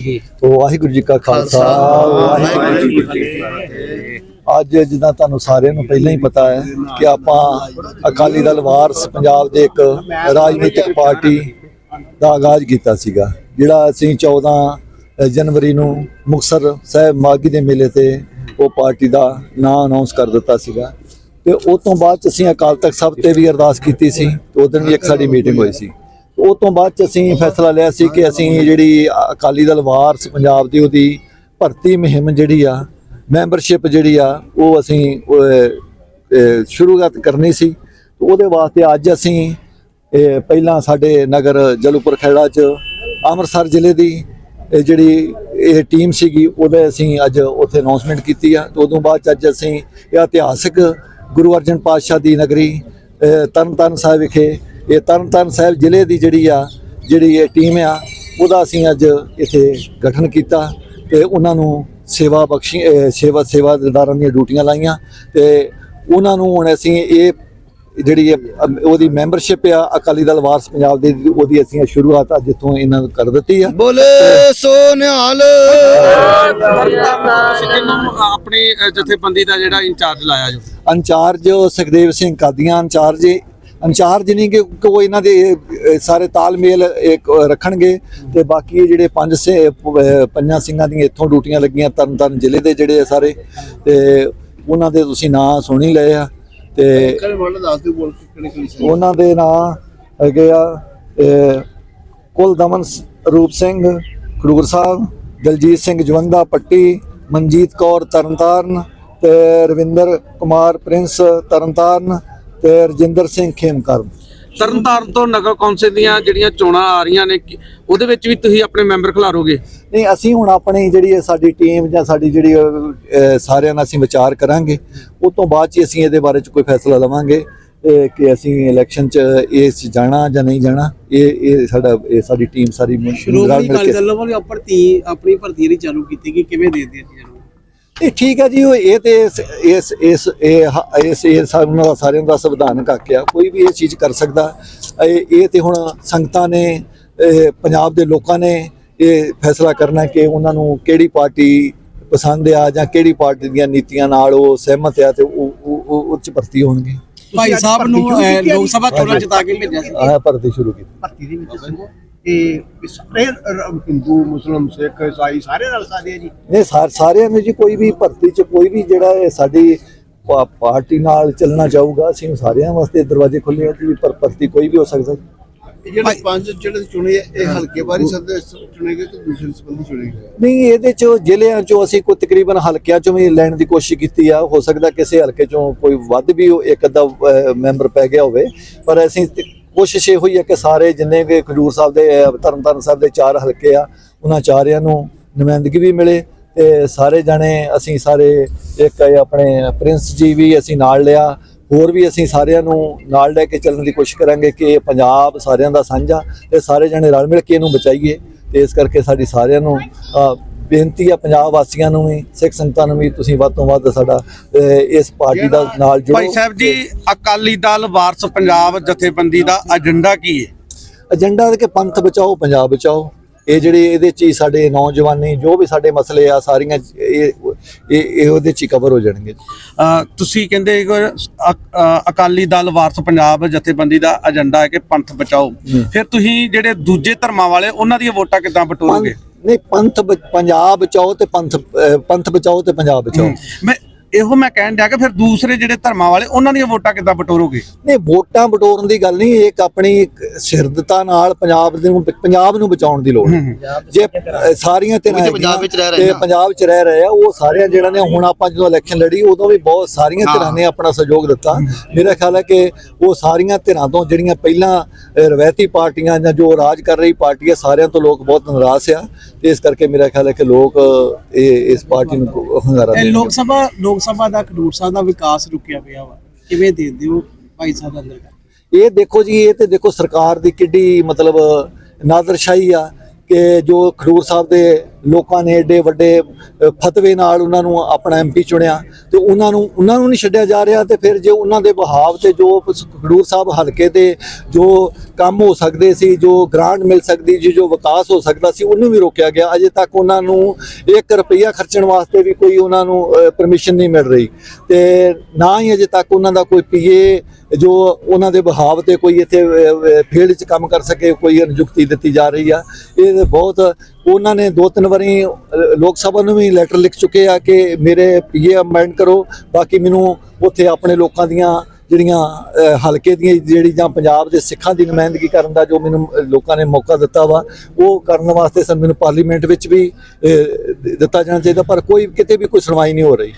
ਤੋ ਵਾਹਿਗੁਰੂ ਜੀ ਕਾ ਖਾਲਸਾ ਵਾਹਿਗੁਰੂ ਜੀ ਕੀ ਫਤਿਹ। ਅੱਜ ਜਿੱਦਾਂ ਤੁਹਾਨੂੰ ਸਾਰਿਆਂ ਨੂੰ ਪਹਿਲਾਂ ਹੀ ਪਤਾ ਹੈ ਕਿ ਆਪਾਂ ਅਕਾਲੀ ਦਲ ਵਾਰਸ ਪੰਜਾਬ ਦੇ ਇੱਕ ਰਾਜਨੀਤਿਕ ਪਾਰਟੀ ਦਾ ਆਗਾਜ਼ ਕੀਤਾ ਸੀਗਾ ਜਿਹੜਾ ਅਸੀਂ 14 ਜਨਵਰੀ ਨੂੰ ਮੁਕਤਸਰ ਸਾਹਿਬ ਮਾਗੀ ਦੇ ਮੇਲੇ ਤੇ ਉਹ ਪਾਰਟੀ ਦਾ ਨਾਂ ਅਨਾਉਂਸ ਕਰ ਦਿੱਤਾ ਸੀਗਾ। ਤੇ ਉਸ ਤੋਂ ਬਾਅਦ ਅਸੀਂ ਅਕਾਲ ਤਖਤ ਸਾਹਿਬ ਤੇ ਵੀ ਅਰਦਾਸ ਕੀਤੀ ਸੀ ਉਸ ਦਿਨ ਵੀ ਇੱਕ ਸਾਡੀ ਮੀਟਿੰਗ ਹੋਈ ਸੀ। ਉਹ ਤੋਂ ਬਾਅਦ ਚ ਅਸੀਂ ਫੈਸਲਾ ਲਿਆ ਸੀ ਕਿ ਅਸੀਂ ਜਿਹੜੀ ਅਕਾਲੀ ਦਲ ਵਾਰਸ ਪੰਜਾਬ ਦੀ ਉਹਦੀ ਭਰਤੀ ਮੁਹਿੰਮ ਜਿਹੜੀ ਆ, ਮੈਂਬਰਸ਼ਿਪ ਜਿਹੜੀ ਆ, ਉਹ ਅਸੀਂ ਸ਼ੁਰੂਆਤ ਕਰਨੀ ਸੀ। ਉਹਦੇ ਵਾਸਤੇ ਅੱਜ ਅਸੀਂ ਪਹਿਲਾਂ ਸਾਡੇ ਨਗਰ ਜਲੂਪੁਰ ਖੇੜਾ ਚ ਅੰਮ੍ਰਿਤਸਰ ਜ਼ਿਲ੍ਹੇ ਦੀ ਜਿਹੜੀ ਇਹ ਟੀਮ ਸੀਗੀ, ਉਹਦੇ ਅਸੀਂ ਅੱਜ ਉੱਥੇ ਅਨਾਉਂਸਮੈਂਟ ਕੀਤੀ ਆ। ਤੇ ਉਦੋਂ ਬਾਅਦ 'ਚ ਅੱਜ ਅਸੀਂ ਇਹ ਇਤਿਹਾਸਕ ਗੁਰੂ ਅਰਜਨ ਪਾਤਸ਼ਾਹ ਦੀ ਨਗਰੀ ਤਰਨਤਾਰਨ ਸਾਹਿਬ ਵਿਖੇ ਇਹ ਤਰਨਤਾਰਨ ਸਾਹਿਬ ਜ਼ਿਲ੍ਹੇ ਦੀ ਜਿਹੜੀ ਆ ਜਿਹੜੀ ਇਹ ਟੀਮ ਆ ਉਹਦਾ ਅਸੀਂ ਅੱਜ ਇੱਥੇ ਗਠਨ ਕੀਤਾ ਤੇ ਉਹਨਾਂ ਨੂੰ ਸੇਵਾ ਬਖਸ਼ੀ ਸੇਵਾ ਸੇਵਾਦਾਰਾਂ ਦੀਆਂ ਡਿਊਟੀਆਂ ਲਾਈਆਂ ਤੇ ਉਹਨਾਂ ਨੂੰ ਹੁਣ ਅਸੀਂ ਇਹ ਜਿਹੜੀ ਉਹਦੀ ਮੈਂਬਰਸ਼ਿਪ ਆ ਅਕਾਲੀ ਦਲ ਵਾਰਸ ਪੰਜਾਬ ਦੀ ਉਹਦੀ ਅਸੀਂ ਸ਼ੁਰੂਆਤ ਅੱਜ ਇੱਥੋਂ ਇਹਨਾਂ ਨੂੰ ਕਰ ਦਿੱਤੀ ਆ। ਬੋਲੇ ਸੋ ਨਿਹਾਲ ਆਪਣੀ ਜਥੇਬੰਦੀ ਦਾ ਜਿਹੜਾ ਇੰਚਾਰਜ ਲਾਇਆ ਜੋ? Incharge Sukhdev Singh Qadian incharge incharge ਨਹੀਂ ਕਿ ਕੋਈ ਇਹਨਾਂ ਦੇ ਸਾਰੇ ਤਾਲਮੇਲ ਇੱਕ ਰੱਖਣਗੇ ਤੇ ਬਾਕੀ ਜਿਹੜੇ ਪੰਜ ਸੇ ਪੰਜਾਂ ਸਿੰਘਾਂ ਦੀਆਂ ਇੱਥੋਂ ਡਿਊਟੀਆਂ ਲੱਗੀਆਂ ਤਰਨਤਾਰਨ ਜ਼ਿਲ੍ਹੇ ਦੇ ਜਿਹੜੇ ਸਾਰੇ ਤੇ ਉਹਨਾਂ ਦੇ ਤੁਸੀਂ ਨਾਂ ਸੁਣ ਹੀ ਲਏ ਆ ਤੇ ਉਹਨਾਂ ਦੇ ਨਾਂ ਹੈਗੇ ਆ ਅਹ, ਕੁਲਦਮਨ ਸ- ਰੂਪ ਸਿੰਘ ਖਡੂਰ ਸਾਹਿਬ ਦਲਜੀਤ ਸਿੰਘ ਜਵੰਦਾ ਪੱਟੀ ਮਨਜੀਤ ਕੌਰ ਤਰਨਤਾਰਨ ਤੇ ਰਵਿੰਦਰ ਕੁਮਾਰ ਪ੍ਰਿੰਸ ਤਰਨਤਾਰਨ ਤੇ ਰਜਿੰਦਰ ਸਿੰਘ ਖੇਮਕਰਨ। ਤਰਨਤਾਰਨ ਤੋਂ ਨਗਰ ਕੌਂਸਲ ਦੀਆਂ ਜਿਹੜੀਆਂ ਚੋਣਾਂ ਆ ਰਹੀਆਂ ਨੇ ਕਿ- ਉਹਦੇ ਵਿੱਚ ਵੀ ਤੁਸੀਂ ਆਪਣੇ ਮੈਂਬਰ ਖਿਲਾਰੋਗੇ? ਨਹੀਂ ਅਸੀਂ ਹੁਣ ਆਪਣੀ ਜਿਹੜੀ ਸਾਡੀ ਟੀਮ ਜਾਂ ਸਾਡੀ ਜਿਹੜੀ ਸਾਰਿਆਂ ਨਾਲ ਅਸੀਂ ਵਿਚਾਰ ਕਰਾਂਗੇ। ਉਸ ਤੋਂ ਬਾਅਦ ਚ ਹੀ ਅਸੀਂ ਇਹਦੇ ਬਾਰੇ ਚ ਕੋਈ ਫੈਸਲਾ ਲਵਾਂਗੇ ਕਿ ਅਸੀਂ ਇਲੈਕਸ਼ਨ ਚ ਇਸ ਜਾਣਾ ਜਾਂ ਨਹੀਂ ਜਾਣਾ। ਇਹ ਇਹ ਸਾਡਾ ਇਹ ਸਾਡੀ ਟੀਮ ਸਾਰੀ ਮਿਲ- ਰਲ ਸ਼੍ਰੋਮਣੀ ਮਿਲ ਅਕਾਲੀ ਕੇ ਦਲ ਵੱਲੋਂ ਭਰਤੀ ਆਪਣੀ ਭਰਤੀ ਜਿਹੜੀ ਚਾਲੂ ਕੀਤੀ ਕਿ ਕਿਵੇਂ ਦੇ ਦਿੱਤੀ ਜੀ ਇਹ ਠੀਕ ਹੈ ਜੀ ਉਹ ਇਹ ਤੇ ਇਸ ਇਸ ਇਸ ਇਹ ਹ- ਇਸ ਇਹ ਸਾਨੂੰ ਦਾ ਸਾਰਿਆਂ ਦਾ ਸੰਵਿਧਾਨਕ ਹੱਕ ਆ ਕੋਈ ਵੀ ਇਹ ਚੀਜ਼ ਕਰ ਸਕਦਾ। ਇਹ ਇਹ ਤੇ ਹੁਣ ਸੰਗਤਾਂ ਨੇ ਪੰਜਾਬ ਦੇ ਲੋਕਾਂ ਨੇ ਇਹ ਫੈਸਲਾ ਕਰਨਾ ਕਿ ਉਹਨਾਂ ਨੂੰ ਕਿਹੜੀ ਪਾਰਟੀ ਪਸੰਦ ਆ ਜਾਂ ਕਿਹੜੀ ਪਾਰਟੀ ਦੀਆਂ ਨੀਤੀਆਂ ਨਾਲ ਉਹ ਸਹਿਮਤ ਆ ਤੇ ਉਹ ਉਹ- ਉਹ ਉੱਚ ਭਰਤੀ ਹੋਣਗੇ। ਭਾਈ ਸਾਹਿਬ ਨੂੰ ਲੋਕ ਸਭਾ ਚੋਣਾਂ ਜਿਤਾ ਕੇ ਭੇਜਿਆ ਸੀ। ਆਹ ਭਰਤੀ ਸ਼ੁਰੂ ਕੀਤੀ। ਭਰਤੀ ਦੇ ਵਿੱਚ ਸੰਗੋ ਇਹ ਸਾਰੇ ਰ- ਹਿੰਦੂ ਮੁਸਲਮ ਸਿੱਖ ਈਸਾਈ ਸਾਰੇ ਰਲ ਸਕਦੇ ਆ ਜੀ? ਨੇ ਸਾਰਿਆਂ ਨੂੰ ਜੀ ਕੋਈ ਵੀ ਭਰਤੀ ਚ ਕੋਈ ਵੀ ਜਿਹੜਾ ਇਹ ਸਾਡੀ ਪਾ- ਪਾਰਟੀ ਨਾਲ ਚੱਲਣਾ ਚਾਹੂਗਾ ਅਸੀਂ ਸਾਰਿਆਂ ਵਾਸਤੇ ਦਰਵਾਜ਼ੇ ਖੁੱਲੇ ਆ ਜੀ ਪਰ ਭਰਤੀ ਕੋਈ ਵੀ ਹੋ ਸਕਦਾ। ਇਹ ਜਿਹੜੇ ਪੰਜ ਜਿਹੜੇ ਚੁਣੇ ਆ, ਇਹ ਹਲਕੇ ਵਾਰੀ ਸਦ ਚੁਣੇ ਗਏ ਤੇ ਦੂਸਰੇ ਸੰਬੰਧੀ ਚੁਣੇ ਗਏ? ਨਹੀਂ ਇਹਦੇ ਚ ਜ਼ਿਲ੍ਹਿਆਂ ਚੋਂ ਅਸੀਂ ਕੋਈ ਤਕਰੀਬਨ ਹਲਕਿਆਂ ਚੋਂ ਵੀ ਲੈਣ ਦੀ ਕੋਸ਼ਿਸ਼ ਕੀਤੀ ਆ ਹੋ ਸਕਦਾ ਕਿਸੇ ਹਲਕੇ ਚੋਂ ਕੋਈ ਵੱਧ ਵੀ ਇੱਕ ਅੱਧਾ ਅਹ, ਮੈਂਬਰ ਪੈ ਗਿਆ ਹੋਵੇ ਪਰ ਅਸੀਂ ਤੇ ਕੋਸ਼ਿਸ਼ ਇਹ ਹੋਈ ਹੈ ਕਿ ਸਾਰੇ ਜਿੰਨੇ ਵੀ ਖਜੂਰ ਸਾਹਿਬ ਦੇ ਅਹ, ਤਰਨਤਾਰਨ ਸਾਹਿਬ ਦੇ ਚਾਰ ਹਲਕੇ ਆ ਉਹਨਾਂ ਚਾਰਿਆਂ ਨੂੰ ਨੁਮਾਇੰਦਗੀ ਵੀ ਮਿਲੇ ਤੇ ਸਾਰੇ ਜਾਣੇ ਅਸੀਂ ਸਾਰੇ ਇੱਕ ਆਪਣੇ ਪ੍ਰਿੰਸ ਜੀ ਵੀ ਅਸੀਂ ਨਾਲ ਲਿਆ ਹੋਰ ਵੀ ਅਸੀਂ ਸਾਰਿਆਂ ਨੂੰ ਨਾਲ ਲੈ ਕੇ ਚੱਲਣ ਦੀ ਕੋਸ਼ਿਸ਼ ਕਰਾਂਗੇ ਕਿ ਇਹ ਪੰਜਾਬ ਸਾਰਿਆਂ ਦਾ ਸਾਂਝਾ ਤੇ ਸਾਰੇ ਜਣੇ ਰਲ ਮਿਲ ਕੇ ਇਹਨੂੰ ਬਚਾਈਏ ਤੇ ਇਸ ਕਰਕੇ ਸਾਡੀ ਸਾਰਿਆਂ ਨੂੰ ਬੇਨਤੀ ਆ ਪੰਜਾਬ ਵਾਸੀਆਂ ਨੂੰ ਵੀ ਸਿੱਖ ਸੰਗਤਾਂ ਨੂੰ ਵੀ ਤੁਸੀਂ ਵੱਧ ਤੋਂ ਵੱਧ ਸਾਡਾ ਇਸ ਪਾਰਟੀ ਦਾ ਨਾਲ ਜੁੜੋ ਭਾਈ ਸਾਹਿਬ ਜੀ ਅਕਾਲੀ ਦਲ ਵਾਰਸ ਪੰਜਾਬ ਜਥੇਬੰਦੀ ਦਾ ਏਜੰਡਾ ਕੀ ਹੈ? ਏਜੰਡਾ ਕਿ ਪੰਥ ਬਚਾਓ ਪੰਜਾਬ ਬਚਾਓ। ਇਹ ਜਿਹੜੇ ਇਹਦੇ ਚ ਸਾਡੇ ਨੌਜਵਾਨੀ ਜੋ ਵੀ ਸਾਡੇ ਮਸਲੇ ਆ ਸਾਰੀਆਂ ਇਹ ਇਹ ਉਹਦੇ ਚ ਕਵਰ ਹੋ ਜਾਣਗੇ। ਤੁਸੀਂ ਕਹਿੰਦੇ ਅਕਾਲੀ ਦਲ ਵਾਰਸ ਪੰਜਾਬ ਜਥੇਬੰਦੀ ਦਾ ਏਜੰਡਾ ਹੈ ਕਿ ਪੰਥ ਬਚਾਓ। ਫਿਰ ਤੁਸੀਂ ਜਿਹੜੇ ਦੂਜੇ ਧਰਮਾਂ ਵਾਲੇ ਉਹਨਾਂ ਦੀਆਂ ਵੋਟਾਂ ਕਿੱਦਾਂ ਬਟੋਰੋਗੇ? ਨਹੀਂ ਪੰਥ ਬ- ਪੰਜਾਬ ਬਚਾਓ ਤੇ ਪੰਥ ਅਹ, ਪੰਥ ਬਚਾਓ ਤੇ ਪੰਜਾਬ ਬਚਾਓ। ਮੈਂ ਇਹੋ ਮੈਂ ਕਹਿਣ ਡਿਆ ਕਿ ਫਿਰ ਦੂਸਰੇ ਜਿਹੜੇ ਧਰਮਾਂ ਵਾਲੇ ਉਹਨਾਂ ਦੀਆਂ ਵੋਟਾਂ ਕਿੱਦਾਂ ਬਟੋਰੋਗੇ? ਨਹੀਂ ਵੋਟਾਂ ਬਟੋਰਨ ਦੀ ਗੱਲ ਨਹੀਂ ਇਹ ਇੱਕ ਆਪਣੀ ਇੱਕ ਸਿਰਦਤਾ ਨਾਲ ਪੰਜਾਬ ਦੇ ਨੂੰ ਪੰਜਾਬ ਨੂੰ ਬਚਾਉਣ ਦੀ ਲੋੜ ਹੈ। ਜੇ ਸਾਰੀਆਂ ਧਿਰਾਂ ਉਹ ਪੰਜਾਬ ਵਿੱਚ ਰਹਿ ਰਹੇ ਤੇ। ਪੰਜਾਬ 'ਚ ਰਹਿ ਰਹੇ ਆ ਉਹ ਸਾਰਿਆਂ ਜਿਹੜਾ ਨੇ ਹੁਣ ਆਪਾਂ ਜਦੋਂ ਇਲੈਕਸ਼ਨ ਲੜੀ ਉਦੋਂ ਵੀ ਬਹੁਤ ਸਾਰੀਆਂ ਧਿਰਾਂ ਨੇ ਆਪਣਾ ਸਹਿਯੋਗ ਦਿੱਤਾ। ਮੇਰਾ ਖਿਆਲ ਹੈ ਕਿ ਉਹ ਸਾਰੀਆਂ ਧਿਰਾਂ ਤੋਂ ਜਿਹੜੀਆਂ ਪਹਿਲਾਂ ਰਵਾਇਤੀ ਪਾਰਟੀਆਂ ਜਾਂ ਜੋ ਰਾਜ ਕਰ ਰਹੀ ਪਾਰਟੀ ਹੈ ਸਾਰਿਆਂ ਤੋਂ ਲੋਕ ਬਹੁਤ ਨਾਰਾਜ਼ ਆ। ਤੇ ਇਸ ਕਰਕੇ ਮੇਰਾ ਖਿਆਲ ਹੈ ਕਿ ਲੋਕ ਇਹ ਇਸ ਪਾਰਟੀ ਨੂੰ ਹੰਗਾਰਾ ਦੇਣਗੇ। ਲੋਕ ਸਭਾ ਲੋਕ ਸਭਾ ਦਾ ਖਡੂਰ ਸਾਹਿਬ ਦਾ ਵਿਕਾਸ ਰੁਕਿਆ ਪਿਆ ਵਾ। ਕਿਵੇਂ ਦੇ ਦਿਓ ਭਾਈ ਸਾਹਿਬ ਅੰਦਰ ਇਹ ਦੇਖੋ ਜੀ, ਇਹ ਤੇ ਦੇਖੋ ਸਰਕਾਰ ਦੀ ਕਿੱਡੀ ਮਤਲਬ ਨਾਦਰਸ਼ਾਹੀ ਆ ਕਿ ਜੋ ਖਡੂਰ ਸਾਹਿਬ ਦੇ ਲੋਕਾਂ ਨੇ ਏਡੇ ਵੱਡੇ ਫਤਵੇ ਨਾਲ ਉਹਨਾਂ ਨੂੰ ਆਪਣਾ ਐਮਪੀ ਚੁਣਿਆ ਤੇ ਉਹਨਾਂ ਨੂੰ ਉਹਨਾਂ ਨੂੰ ਨਹੀਂ ਛੱਡਿਆ ਜਾ ਰਿਹਾ ਤੇ ਫਿਰ ਜੇ ਉਹਨਾਂ ਦੇ ਬਹਾਵ ਤੇ ਜੋ ਖਡੂਰ ਸਾਹਿਬ ਹਲਕੇ ਤੇ ਜੋ ਕੰਮ ਹੋ ਸਕਦੇ ਸੀ, ਜੋ ਗ੍ਰਾਂਟ ਮਿਲ ਸਕਦੀ ਜੀ ਜੋ ਵਿਕਾਸ ਹੋ ਸਕਦਾ ਸੀ, ਉਹਨੂੰ ਵੀ ਰੋਕਿਆ ਗਿਆ। ਅਜੇ ਤੱਕ ਉਹਨਾਂ ਨੂੰ 1 ਰੁਪਈਆ ਖਰਚਣ ਵਾਸਤੇ ਵੀ ਕੋਈ ਉਹਨਾਂ ਨੂੰ ਪਰਮਿਸ਼ਨ ਨਹੀਂ ਮਿਲ ਰਹੀ। ਤੇ ਨਾ ਹੀ ਅਜੇ ਤੱਕ ਉਹਨਾਂ ਦਾ ਕੋਈ ਪੀਏ ਜੋ ਉਹਨਾਂ ਦੇ ਬਹਾਵ ਤੇ ਕੋਈ ਇੱਥੇ ਫੀਲਡ 'ਚ ਕੰਮ ਕਰ ਸਕੇ, ਕੋਈ ਨਿਯੁਕਤੀ ਦਿੱਤੀ ਜਾ ਰਹੀ ਆ। ਇਹ ਬਹੁਤ ਉਹਨਾਂ ਨੇ ਦੋ ਤਿੰਨ ਵਾਰੀ ਲੋਕ ਸਭਾ ਨੂੰ ਵੀ ਲੈਟਰ ਲਿਖ ਚੁੱਕੇ ਆ ਕਿ ਮੇਰੇ ਪੀਏ ਅਮੈਂਡ ਕਰੋ। ਬਾਕੀ ਮੈਨੂੰ ਉੱਥੇ ਆਪਣੇ ਲੋਕਾਂ ਦੀਆਂ ਜਿਹੜੀਆਂ ਹਲਕੇ ਦੀਆਂ ਜਿਹੜੀ ਜਾਂ ਪੰਜਾਬ ਦੇ ਸਿੱਖਾਂ ਦੀ ਨੁਮਾਇੰਦਗੀ ਕਰਨ ਦਾ ਜੋ ਮੈਨੂੰ ਲੋਕਾਂ ਨੇ ਮੌਕਾ ਦਿੱਤਾ ਵਾ ਉਹ ਕਰਨ ਵਾਸਤੇ ਸਨ ਮੈਨੂੰ ਪਾਰਲੀਮੈਂਟ ਵਿੱਚ ਵੀ ਦਿੱਤਾ ਜਾਣਾ ਚਾਹੀਦਾ। ਪਰ ਕੋਈ ਕਿਤੇ ਵੀ ਕੋਈ ਸੁਣਵਾਈ ਨਹੀਂ ਹੋ ਰਹੀ।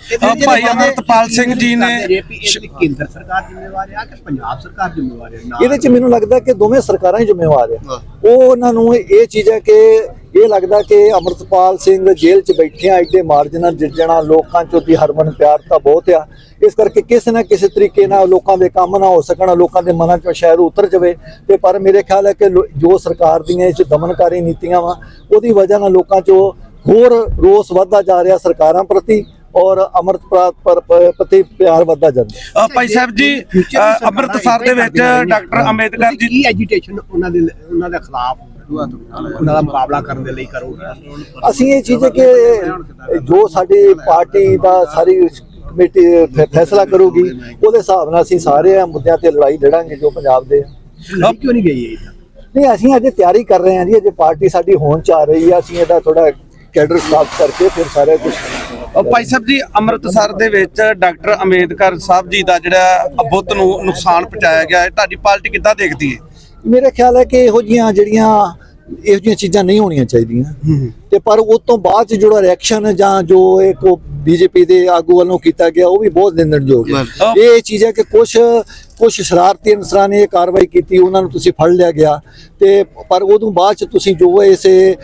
ਭਾਈ ਅਮਰਤਪਾਲ ਸਿੰਘ ਜੀ ਨੇ ਕੇਂਦਰ ਸਰਕਾਰ ਜ਼ਿੰਮੇਵਾਰ ਹੈ ਕਿ ਪੰਜਾਬ ਸਰਕਾਰ ਜ਼ਿੰਮੇਵਾਰ ਹੈ ਇਹਦੇ 'ਚ ਮੈਨੂੰ ਲੱਗਦਾ ਕਿ ਦੋਵੇਂ ਸਰਕਾਰਾਂ ਹੀ ਜ਼ਿੰਮੇਵਾਰ ਆ। ਉਹ ਉਹਨਾਂ ਨੂੰ ਇਹ ਚੀਜ਼ ਹੈ ਕਿ ਇਹ ਲੱਗਦਾ ਕਿ ਅਮਰਤਪਾਲ ਸਿੰਘ ਜੇਲ੍ਹ 'ਚ ਬੈਠੇ ਆ ਐਡੇ ਮਾਰਜਨਲ ਜਿੱਜਣਾ ਲੋਕਾਂ 'ਚੋਂ ਦੀ ਹਰਮਨ ਪਿਆਰਤਾ ਬਹੁਤ ਆ। ਇਸ ਕਰਕੇ ਕਿਸੇ ਨਾ ਕਿਸੇ ਤਰੀਕੇ ਨਾਲ ਲੋਕਾਂ ਦੇ ਕੰਮ ਨਾ ਹੋ ਸਕਣ ਲੋਕਾਂ ਦੇ ਮਨਾਂ 'ਚੋਂ ਸ਼ਾਇਦ ਉਤਰ ਜਾਵੇ। ਤੇ ਪਰ ਮੇਰੇ ਖਿਆਲ ਹੈ ਕਿ ਜੋ ਸਰਕਾਰ ਦੀਆਂ ਇਹ 'ਚ ਦਮਨਕਾਰੀ ਨੀਤੀਆਂ ਵਾ ਉਹਦੀ ਵਜ੍ਹਾ ਨਾਲ ਲੋਕਾਂ 'ਚੋਂ ਹੋਰ ਰੋਸ ਵੱਧਦਾ ਜਾ ਰਿਹਾ ਸਰਕਾਰਾਂ ਪ੍ਰਤੀ ਔਰ ਅਮਰਤਪਾਲ ਪਰ- ਪਰ- ਪ੍ਰਤੀ ਪਿਆਰ ਵੱਧਦਾ ਜਾਂਦਾ ਭਾਈ ਸਾਹਿਬ ਜੀ ਅੰਮ੍ਰਿਤਸਰ ਦੇ ਵਿੱਚ ਡਾਕਟਰ ਅੰਬੇਦਕਰ ਜੀ ਕੀ ਐਜੀਟੇਸ਼ਨ ਉਹਨਾਂ ਦੇ ਉਹਨਾਂ ਦੇ ਖਿਲਾਫ ਉਹਨਾਂ ਦਾ ਮੁਕਾਬਲਾ ਕਰਨ ਦੇ ਲਈ ਕਰੋਗੇ ਅਸੀਂ ਇਹ ਚੀਜ਼ ਹੈ ਕਿ ਜੋ ਸਾਡੀ ਪਾਰਟੀ ਦਾ ਸਾਰੀ ਕਮੇਟੀ ਫੈਸਲਾ ਕਰੂਗੀ ਉਹਦੇ ਹਿਸਾਬ ਨਾਲ ਅਸੀਂ ਸਾਰੇ ਆ ਮੁੱਦਿਆਂ ਤੇ ਲੜਾਈ ਲੜਾਂਗੇ ਜੋ ਪੰਜਾਬ ਦੇ। ਆ। ਕਿਉਂ ਨਹੀਂ ਗਈ ਇਹ? ਨਹੀਂ ਅਸੀਂ ਅਜੇ ਤਿਆਰੀ ਕਰ ਰਹੇ ਹਾਂ ਜੀ ਅਜੇ ਪਾਰਟੀ ਸਾਡੀ ਹੋਣ ਚ ਆ ਰਹੀ ਆ ਅਸੀਂ ਇਹਦਾ ਥੋੜਾ ਕੈਡਰ ਸਟਾਫ ਕਰਕੇ ਫਿਰ ਸਾਰਾ ਕੁਝ ਭਾਈ ਸਾਹਿਬ ਜੀ ਅੰਮ੍ਰਿਤਸਰ ਦੇ ਵਿੱਚ ਡਾਕਟਰ ਅੰਬੇਦਕਰ ਸਾਹਿਬ ਜੀ ਦਾ ਜਿਹੜਾ ਬੁੱਤ ਨੂੰ ਨੁਕਸਾਨ ਪਹੁੰਚਾਇਆ ਗਿਆ ਹੈ ਤੁਹਾਡੀ ਪਾਰਟੀ ਕਿੱਦਾਂ ਦੇਖਦੀ ਹੈ? ਮੇਰੇ ਖਿਆਲ ਹੈ ਕਿ ਇਹੋ ਜੀਆਂ ਜਿਹੜੀਆਂ ਇਹੋ ਜਿਹੀਆਂ ਚੀਜ਼ਾਂ ਨਹੀਂ ਹੋਣੀਆਂ ਚਾਹੀਦੀਆਂ। ਤੇ ਪਰ ਉਸ ਤੋਂ ਬਾਅਦ ਚ ਜਿਹੜਾ ਰਿਐਕਸ਼ਨ ਜਾਂ ਜੋ ਇੱਕ ਬੀਜੇਪੀ ਦੇ ਆਗੂ ਵੱਲੋਂ ਕੀਤਾ ਗਿਆ ਉਹ ਵੀ ਬਹੁਤ ਨਿੰਦਣਯੋਗ ਹੈ। ਇਹ ਚੀਜ਼ ਹੈ ਕਿ ਕੁਝ ਕੁਝ ਸ਼ਰਾਰਤੀ ਅਨਸਰਾਂ ਨੇ ਇਹ ਕਾਰਵਾਈ ਕੀਤੀ ਉਹਨਾਂ ਨੂੰ ਤੁਸੀਂ ਫੜ ਲਿਆ ਗਿਆ। ਤੇ ਪਰ ਉਦੋਂ ਬਾਅਦ ਚ ਤੁਸੀਂ ਜੋ ਇਸੇ